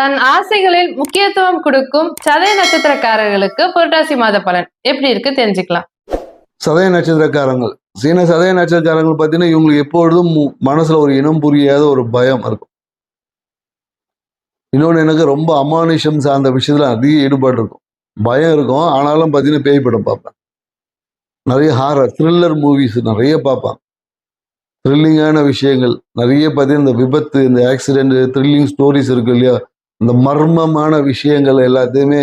தன் ஆசைகளில் முக்கியத்துவம் கொடுக்கும் சதய நட்சத்திரக்காரர்களுக்கு புரட்டாசி மாத பலன். எப்படி இருக்கு தெரிஞ்சுக்கலாம். சதய நட்சத்திரக்காரங்கள். சீன சதய நட்சத்திரக்காரங்கள் பார்த்தீங்கன்னா இவங்களுக்கு எப்பொழுதும் மனசுல ஒரு இனம் புரியாத ஒரு பயம் இருக்கும். இன்னொன்று எனக்கு ரொம்ப அமானுஷம் சார்ந்த விஷயத்துல அதிக ஈடுபாடு இருக்கும். பயம் இருக்கும். ஆனாலும் பார்த்தீங்கன்னா பேய் படம் பார்ப்பேன். நிறைய ஹாரர் த்ரில்லர் மூவிஸ் நிறைய பார்ப்பேன். த்ரில்லிங்கான விஷயங்கள். நிறைய பார்த்தீங்கன்னா இந்த விபத்து இந்த ஆக்சிடென்ட் த்ரில்லிங் ஸ்டோரிஸ் இருக்கு இல்லையா? இந்த மர்மமான விஷயங்கள் எல்லாத்தையுமே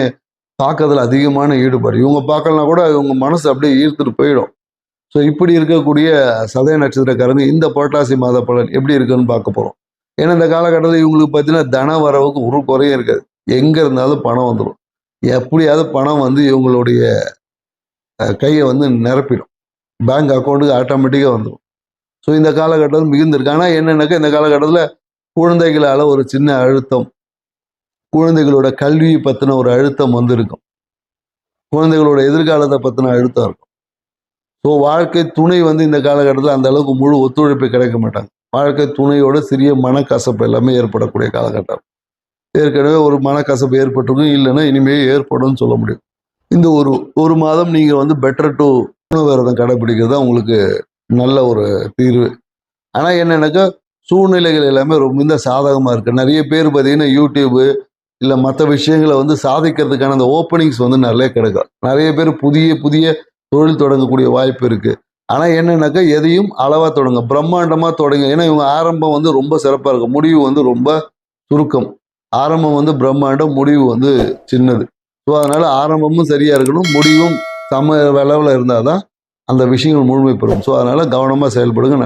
பார்க்கறதுல அதிகமான ஈடுபாடு. இவங்க பார்க்கலனா கூட இவங்க மனசு அப்படியே ஈர்த்துட்டு போயிடும். ஸோ இப்படி இருக்கக்கூடிய சதய நட்சத்திரக்காரங்க இந்த புரட்டாசி மாத பலன் எப்படி இருக்குன்னு பார்க்க போகிறோம் ஏன்னா இந்த காலகட்டத்தில் இவங்களுக்கு பார்த்தீங்கன்னா தன வரவுக்கு ஒரு குறையும் இருக்காது. எங்கே இருந்தாலும் பணம் வந்துடும் எப்படியாவது பணம் வந்து இவங்களுடைய கையை வந்து நிரப்பிடும். பேங்க் அக்கௌண்ட்டுக்கு ஆட்டோமேட்டிக்காக வந்துடும் ஸோ இந்த காலகட்டத்தில் மிகுந்திருக்கு. ஆனால் என்னென்னாக்கா இந்த காலகட்டத்தில் குழந்தைகளால் ஒரு சின்ன அழுத்தம் குழந்தைகளோட கல்வி பற்றின ஒரு அழுத்தம் வந்திருக்கும். குழந்தைகளோட எதிர்காலத்தை பற்றின அழுத்தம் இருக்கும். ஸோ வாழ்க்கை துணை வந்து இந்த காலகட்டத்தில் அந்த அளவுக்கு முழு ஒத்துழைப்பு கிடைக்க மாட்டாங்க. வாழ்க்கை துணையோட சிறிய மனக்கசப்பு எல்லாமே ஏற்படக்கூடிய காலகட்டம் ஏற்கனவே ஒரு மனக்கசப்பு ஏற்பட்டிருக்கும். இல்லைன்னா இனிமேல் ஏற்படும்னு சொல்ல முடியும். இந்த ஒரு ஒரு மாதம் நீங்கள் வந்து பெட்டர் டு உணவரதம் கடைபிடிக்கிறது தான் உங்களுக்கு நல்ல ஒரு தீர்வு. ஆனால் என்னன்னாக்கா சூழ்நிலைகள் எல்லாமே ரொம்ப இந்த சாதகமாக இருக்குது நிறைய பேர் பார்த்தீங்கன்னா யூடியூப்பு இல்லை மற்ற விஷயங்களை வந்து சாதிக்கிறதுக்கான அந்த ஓப்பனிங்ஸ் வந்து நிறைய கிடைக்கும். நிறைய பேர் புதிய புதிய தொழில் தொடங்கக்கூடிய வாய்ப்பு இருக்கு. ஆனால் என்னென்னாக்கா எதையும் அளவாக தொடங்க பிரம்மாண்டமாக தொடங்க. ஏன்னா இவங்க ஆரம்பம் வந்து ரொம்ப சிறப்பாக இருக்கும். முடிவு வந்து ரொம்ப சுருக்கம். ஆரம்பம் வந்து பிரம்மாண்டம் முடிவு வந்து சின்னது. ஸோ அதனால ஆரம்பமும் சரியாக இருக்கணும். முடிவும் சம அளவில் இருந்தால் தான் அந்த விஷயங்கள் முழுமை பெறும். ஸோ அதனால கவனமாக செயல்படுங்க. நன்றி.